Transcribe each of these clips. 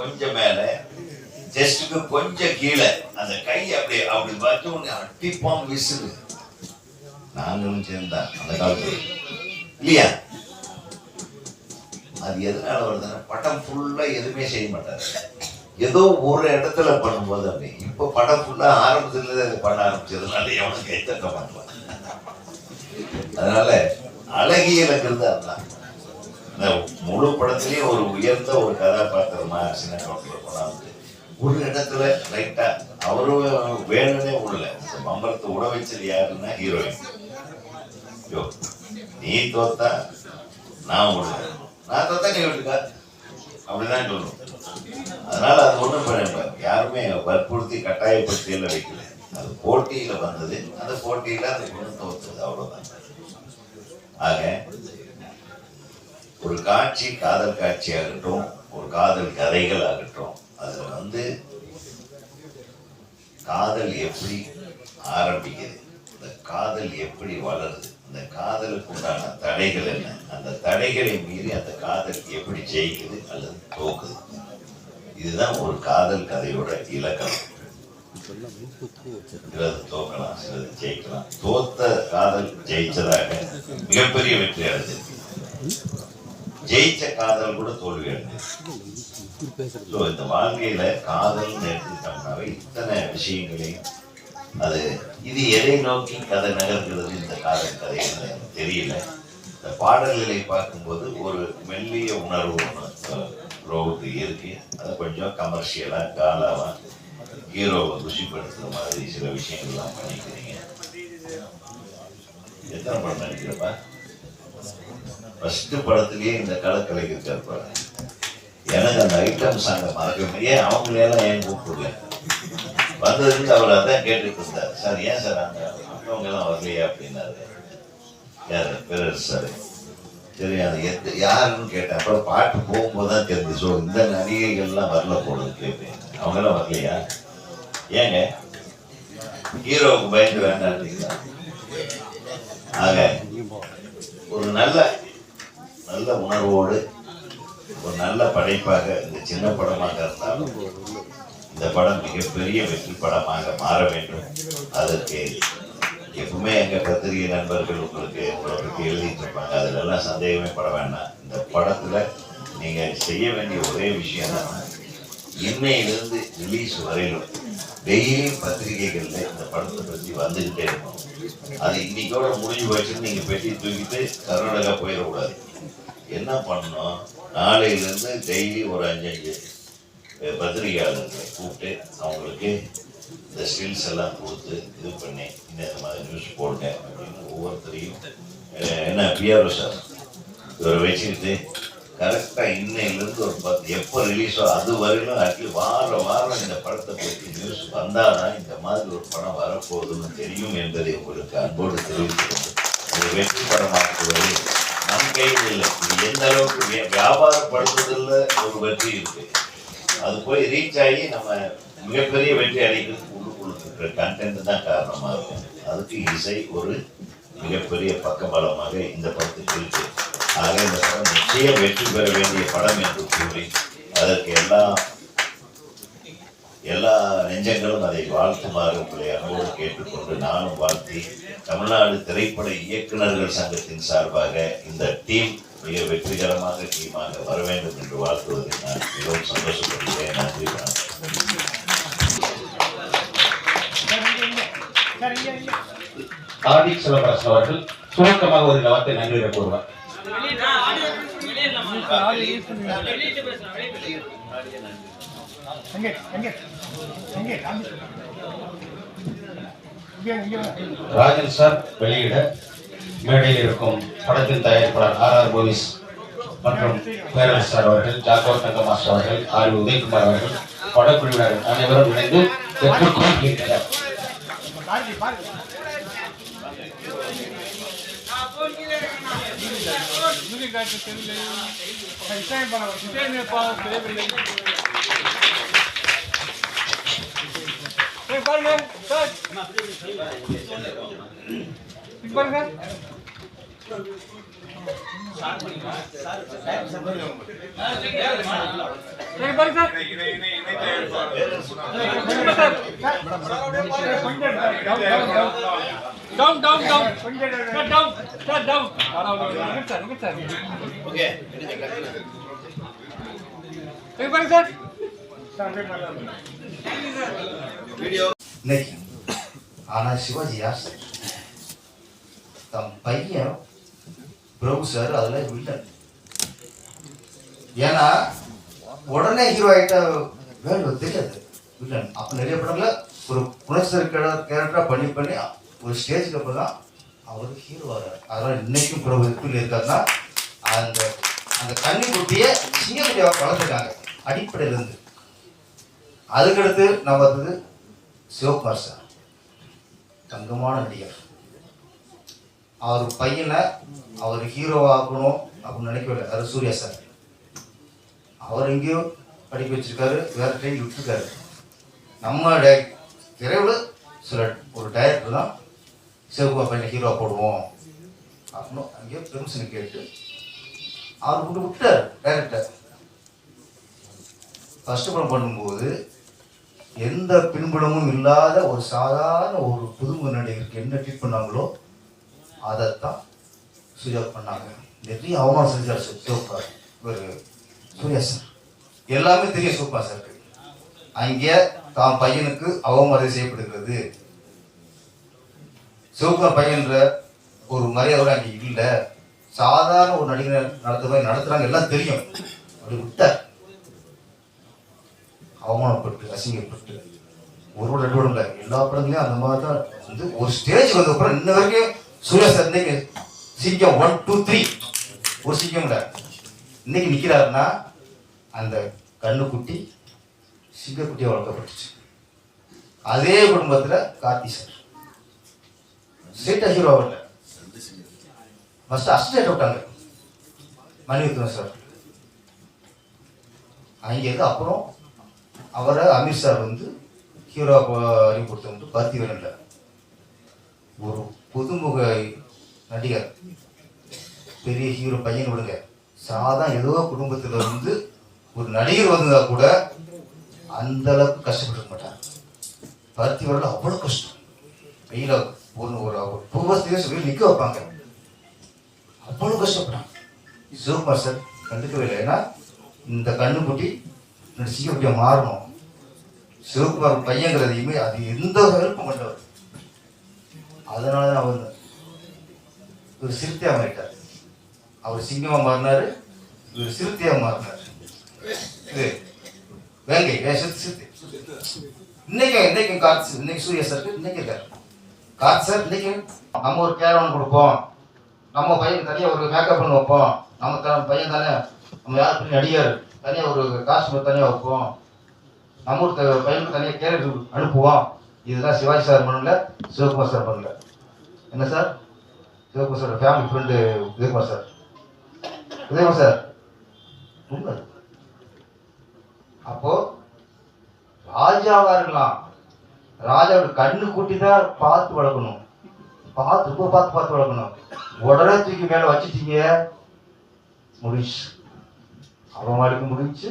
கொஞ்சம் மேல ஜஸ்டுக்கு கொஞ்சம் கீழே அந்த கை அப்படி அப்படி பார்த்து உன்னை அட்டிப்பான் விசுறு நாங்களும் சேர்ந்தா அந்த காலத்துல. இல்லையா? அது எதனால வருதுன்னா படம் ஃபுல்லா எதுவுமே செய்ய மாட்டாரு. ஏதோ ஒரு இடத்துல பண்ணும்போது அப்படி. இப்போ படம் ஃபுல்லா ஆரம்பத்துல இருந்து பண்ண ஆரம்பிச்சதுனால எவனுக்கு கை தட்ட மாட்டான். அதனால அழகியலங்கிறது அதுதான் அந்த முழு படத்துலயும் ஒரு உயர்ந்த ஒரு கதாபாத்திரமா சின்ன கவுண்டர்ல கொண்டாந்து ஒரு இடத்துல லைட்டா அவரும் வேணும்னே உள்ள இந்த பம்பரத்தை உட வச்சது யாருன்னா ஹீரோயின் யோ நீ தோத்தா நான் உள்ள நான் தோத்தா நீ விட்டுக்கா. அப்படிதான் சொல்லணும். அதனால அது ஒண்ணும் பண்ண யாருமே வற்புறுத்தி கட்டாயப்படுத்தி எல்லாம் வைக்கல. அது போட்டியில வந்தது. அந்த போட்டியில அந்த குணம் தோத்தது அவ்வளவுதான். ஆக ஒரு காட்சி காதல் காட்சி ஆகட்டும் ஒரு காதல் கதைகள் ஆகட்டும் அதில் வந்து காதல் எப்படி ஆரம்பிக்குது இந்த காதல் எப்படி வளருது அந்த காதலுக்கு உண்டான தடைகள் என்ன அந்த தடைகளை மீறி அந்த காதல் எப்படி ஜெயிக்குது அல்லது தோக்குது. இதுதான் ஒரு காதல் கதையோட இலக்கணம். சிலது தோக்கலாம் சிலது ஜெயிக்கலாம். தோத்த காதல் ஜெயிச்சதாக மிகப்பெரிய வெற்றி அடைஞ்சிருக்கு. ஜெயிச்ச காதல் கூட தோல்வி அடைஞ்சது இந்த வாழ்க்கையில காதல்னு எடுத்துக்கிட்டோம்னாவே இத்தனை விஷயங்களையும் அது இது எதை நோக்கி கதை நகர்கிறது? இந்த காதல் கதை எனக்கு தெரியல. இந்த பாடல்களை பார்க்கும்போது ஒரு மெல்லிய உணர்வு ஒன்று ரோவுக்கு இருக்கு. அதை கொஞ்சம் கமர்ஷியலா காலாவா ஹீரோவை குஷிப்படுத்துற மாதிரி சில விஷயங்கள்லாம் பண்ணிக்கிறீங்க. எத்தனை படம் நடிக்கிறப்பா? ஃபர்ஸ்ட் படத்துலயே இந்த கலக்கலைக்கு இருக்காரு எனக்கு அந்த ஐட்டம் சாங்க மறக்க முடியாது. அவங்களையெல்லாம் ஏன் கூப்பிடல? வந்ததுலேருந்து அவர் அதான் கேட்டுட்டு இருந்தார். சார் ஏன் சார் அந்த மற்றவங்க எல்லாம் வரலையா? அப்படின்னாரு. யார்? பேரரசு சார். சரி அது எத்த யாருன்னு கேட்டேன். அப்புறம் பாட்டு போகும்போது தான் தெரிஞ்சு ஸோ இந்த நடிகைகள்லாம் வரல போடுது கேட்பேன் அவங்கெல்லாம் வரலையா? ஏங்க ஹீரோவுக்கு பயந்து வேண்டாம் ஆக ஒரு நல்ல நல்ல உணர்வோடு ஒரு நல்ல படைப்பாக இந்த சின்ன படமாக இருந்தாலும் இந்த படம் மிகப்பெரிய வெற்றி படமாக மாற வேண்டும். அதற்கு எப்பவுமே எங்கள் பத்திரிகை நண்பர்கள் உங்களுக்கு உங்களை பற்றி எழுதிட்டு இருப்பாங்க. சந்தேகமே பட வேண்டாம். இந்த படத்தில் நீங்கள் செய்ய வேண்டிய ஒரே விஷயம் என்னன்னா இன்னையிலிருந்து ரிலீஸ் வரையிலும் டெய்லி பத்திரிகைகளில் இந்த படத்தை பற்றி வந்துக்கிட்டே இருக்கும். அது இன்னைக்கோட முடிஞ்சு போச்சுன்னு நீங்கள் பெட்டி தூக்கிட்டு கர்நாடகா போயிடக்கூடாது. என்ன பண்ணணும்? நாளையிலேருந்து டெய்லி ஒரு அஞ்சஞ்சு பத்திரிகையாளர்களை கூப்பிட்டு அவங்களுக்கு இந்த ஸ்டில்ஸ் எல்லாம் கொடுத்து இது பண்ணி இந்த மாதிரி நியூஸ் போடுங்க அப்படின்னு ஒவ்வொருத்தரையும் என்ன பிஆர்ஓ சார் இவரை வச்சுக்கிட்டு கரெக்டாக இன்னையிலேருந்து ஒரு பத்து எப்போ ரிலீஸோ அது வரையிலும் அட்லி வாரம் வாரம் இந்த படத்தை பற்றி நியூஸ் வந்தாதான் இந்த மாதிரி ஒரு படம் வரப்போகுதுன்னு தெரியும் என்பதை உங்களுக்கு அன்போடு தெரிவித்துக்கொண்டு வெற்றி படமாக்குவது நம் கையில் இல்லை இது எந்த அளவுக்கு வி- ஒரு வெற்றி இருக்கு. அது போய் ரீச் ஆகி நம்ம மிகப்பெரிய வெற்றி அடைக்கிறதுக்கு உள்ளுக்குள்ள இருக்கிற கண்டென்ட் தான் காரணமாக இருக்கும் அதுக்கு இசை ஒரு மிகப்பெரிய பக்கபலமாக இந்த படத்துக்கு இருக்கு. ஆக இந்த படம் நிச்சயம் வெற்றி பெற வேண்டிய படம் என்று கூறி அதற்கு எல்லா எல்லா நெஞ்சங்களும் அதை வாழ்த்துமாறு உங்களை அனுபவம் கேட்டுக்கொண்டு நானும் வாழ்த்தி தமிழ்நாடு திரைப்பட இயக்குநர்கள் சங்கத்தின் சார்பாக இந்த டீம் மிக வெற்றிகரமாக டீமாக வர வேண்டும் என்று வாழ்த்துவதை நான் மிகவும் சந்தோஷப்படுகிறேன். நன்றி வணக்கம். கார்த்திக் அவர்கள் சுருக்கமாக ஒரு வார்த்தை நன்றி கூறுவார். ராஜன் சார் வெளியிட மேடையில் இருக்கும் படத்தின் தயாரிப்பாளர் ஆர் ஆர் போலீஸ் மற்றும் பேரரசு சார் அவர்கள் ஜாக்கோர் தங்க மாஸ்டர் அவர்கள் ஆர் உதயகுமார் அவர்கள் படக்குழுவினர் அனைவரும் இணைந்து வெற்றிக்கும் ஈட்டினர். பாருங்க பாருங்க music director தெரியல design பண்ண design பாவம் தெரியவில்லை ஏய், பாருங்க சார் இங்க பாருங்க சரி பாருங்க சார் திரும்ப பிரபு சார் அதெல்லாம் வில்லன் ஏன்னா உடனே ஹீரோ ஆகிட்ட வேலை தெரியாது. வில்லன் அப்போ நிறைய படங்கள ஒரு புனஸ்தர் கேரக்டராக பண்ணி பண்ணி ஒரு ஸ்டேஜுக்கு அப்புறம் தான் அவர் ஹீரோ ஆகிறார் அதனால் இன்னைக்கும் பிரபு எப்படி இருக்காருன்னா அந்த அந்த கன்னி குட்டியை சிங்கக்குட்டியாக வளர்த்துருக்காங்க அடிப்படையிலேருந்து. அதுக்கடுத்து நான் வந்தது சிவகுமார் சார் தங்கமான நடிகர். அவர் பையனை அவர் ஹீரோ ஆக்கணும் அப்படின்னு நினைக்கவில்லை. அது சூர்யா சார். அவர் எங்கேயோ படிக்க வச்சிருக்காரு வேற ட்ரெயின் விட்டுருக்காரு. நம்ம டே திரைவில் சில ஒரு டைரக்டர் தான் சிவகுமார் பையனை ஹீரோ போடுவோம். அப்படின்னு அங்கேயோ பெர்மிஷன் கேட்டு அவர் கொண்டு விட்டார் டைரக்டர் ஃபர்ஸ்ட் படம் பண்ணும்போது எந்த பின்புலமும் இல்லாத ஒரு சாதாரண ஒரு புதுமுக நடிகருக்கு என்ன ட்ரீட் பண்ணாங்களோ அதைத்தான் சூர்யா பண்ணாங்க. நிறைய அவமானம் செஞ்சார் சார் சிவப்பா இவர் சூர்யா சார். எல்லாமே தெரியும் சூப்பர் சாருக்கு. அங்கே தான் பையனுக்கு அவமரியாதை செய்யப்படுகிறது. சிவகுமார் பையன்ற ஒரு மரியாதை அங்கே இல்லை. சாதாரண ஒரு நடிகர் நடத்துற மாதிரி நடத்துறாங்க எல்லாம் தெரியும். அப்படி விட்டார் அவமானப்பட்டு அசிங்கப்பட்டு ஒரு ரெண்டு படம் இல்லை. எல்லா படங்களையும் அந்த மாதிரி தான் வந்து ஒரு ஸ்டேஜ் வந்த அப்புறம் இன்ன வரைக்கும் சூர்யா சார் இன்னைக்கு சிங்கம் ஒன் டூ த்ரீ ஒரு சிங்கம் இல்லை இன்னைக்கு நிற்கிறாருன்னா அந்த கண்ணுக்குட்டி சிங்கக்குட்டியை வளர்க்கப்பட்டுச்சு. அதே குடும்பத்தில் கார்த்தி சார். ஸ்டேட் ஹீரோ இல்லை ஃபர்ஸ்ட் அஸ்டேட் விட்டாங்க மணிரத்னம் சார். அங்கேருந்து அப்புறம் அவரை அமீர் சார் வந்து ஹீரோ அறிவு கொடுத்து வந்து இல்லை ஒரு புதுமுக நடிகர் பெரிய ஹீரோ பையன் விடுங்க. சாதா ஏதோ குடும்பத்தில் வந்து ஒரு நடிகர் வந்ததா கூட அந்த அளவுக்கு கஷ்டப்பட்டு மாட்டார். வரல அவ்வளோ கஷ்டம். வெயில ஒரு ஒரு பூர்வஸ்திலே சொல்லி நிற்க வைப்பாங்க. அவ்வளோ கஷ்டப்பட்டாங்க சிவகுமார் சார் கண்டுக்கவே இல்லை. ஏன்னா இந்த கண்ணுக்குட்டி இந்த மாறணும் சிவகுமார் பையங்கிறதையுமே அது எந்த ஹெல்ப்பும் பண்ணவர் அதனால தான் அவர் ஒரு சிறுத்தையாக மாறிட்டார் அவர் சிங்கமாக மாறினாரு இவர் சிறுத்தையாக மாறினார். இது வேங்கை வே- சிறுத்தை. இன்னைக்கு இன்னைக்கு கார்த்தி இன்னைக்கு சூரிய சார் இன்னைக்கு சார் கார்த்தி சார் இன்னைக்கு நம்ம ஒரு கேர் ஒன்று கொடுப்போம். நம்ம பையன் தனியாக ஒரு மேக்கப் பண்ணி வைப்போம். நம்ம த- பையன் தானே நம்ம யார் பெரிய நடிகர் தனியாக ஒரு காஸ்டியூம் தனியாக வைப்போம். நம்ம ஒரு த- பையனுக்கு தனியாக கேரக்டர் அனுப்புவோம். இதெல்லாம் சிவாஜி சார் பண்ணல சிவகுமார் சார் பண்ணல என்ன sir? Sivakumar sir family friend Udayakumar sir. Udayakumar sir உண்மை. அப்போ ராஜாவா இருக்கலாம் ராஜாவோட கண்ணு கூட்டி தான் பார்த்து வளர்க்கணும். பார்த்து ரொம்ப பார்த்து பார்த்து வளர்க்கணும். உடனே தூக்கி மேல வச்சுட்டீங்க. முடிச்சு அவன் வாழ்க்கை முடிஞ்சு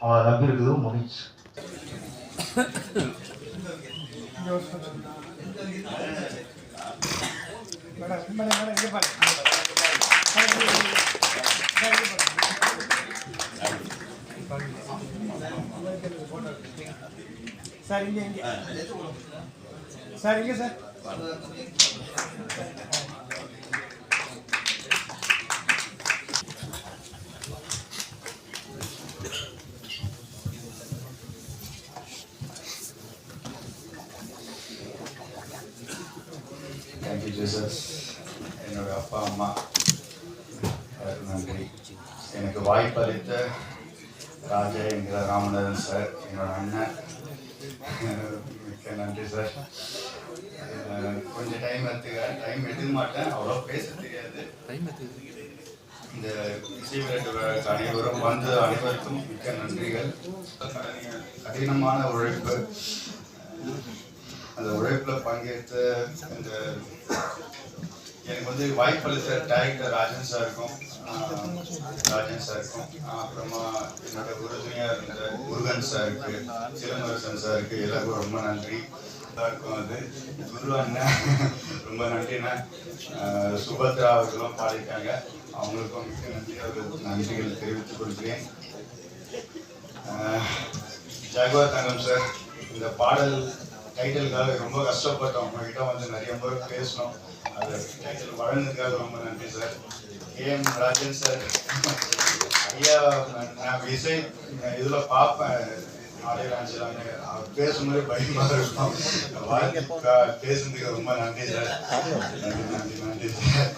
அவனை நம்பி இருக்கிறதும் முடிச்சு மேடம் மேடம் இங்கே பாருங்க சார் இங்கே இங்கே. சார் இங்கே சார். ஜீசஸ் என்னோட அப்பா அம்மா அவருக்கு நன்றி. எனக்கு வாய்ப்பளித்த ராஜா என்கிற ராமநாதன் சார் என்னோட அண்ணன். மிக்க நன்றி சார். கொஞ்சம் டைம் எடுத்துக்க டைம் எடுக்க மாட்டேன். அவ்வளோ பேச தெரியாது. இந்த இசை விளையாட்டு அனைவரும் வந்து அனைவருக்கும் மிக்க நன்றிகள். கடினமான உழைப்பு. அந்த உழைப்பில் பங்கேற்ற இந்த எனக்கு வந்து வாய்ப்பளித்த டைரக்டர் ராஜன் சாருக்கும் ராஜன் சாருக்கும் அப்புறமா என்னோட உறுதுணையாக இருந்த முருகன் சாருக்கு சிலம்பரசன் சாருக்கு எல்லாருக்கும் ரொம்ப நன்றி. எல்லாருக்கும் அது குரு அண்ணன் ரொம்ப நன்றிண்ணா. சுபத்ரா அவர்களும் பாடிட்டாங்க அவங்களுக்கும் மிக்க நன்றி. அவர்களுக்கு நன்றிகள் தெரிவித்துக் கொள்கிறேன். ஆஹ், தங்கம் சார் இந்த பாடல் டைட்டிலுக்காக ரொம்ப கஷ்டப்பட்டோம். உங்ககிட்ட வந்து நிறைய முறை பேசணும் அது டைட்டில் வழங்கினதுக்காக ரொம்ப நன்றி sir K. M. Rajan sir ஐயா நான் இசை இதில் பார்ப்பேன். ஆடையராஞ்சிலான்னு அவர் பேசும்போது பயமா இருக்கும். வாழ்க்கை பேசுனதுக்கு ரொம்ப நன்றி சார் நன்றி நன்றி நன்றி சார்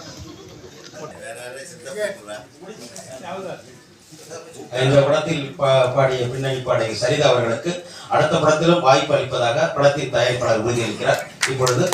இந்த படத்தில் பா- பாடிய பின்னணி பாடகி சரிதா அவர்களுக்கு அடுத்த படத்திலும் வாய்ப்பு அளிப்பதாக படத்தின் தயாரிப்பாளர் உறுதியளிக்கிறார். இப்பொழுது